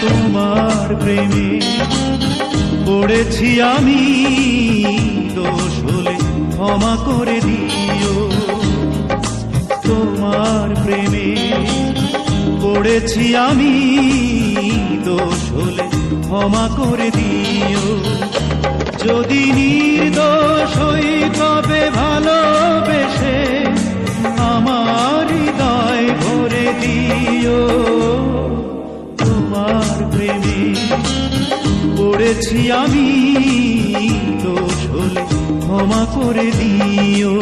তোমার প্রেমে পড়েছি আমি। দোষ হলে ক্ষমা করে দিও। তোমার প্রেমে পড়েছি আমি। দোষ হলে ক্ষমা করে দিও। পড়েছি আমি দোষ হলে ক্ষমা করে দিও।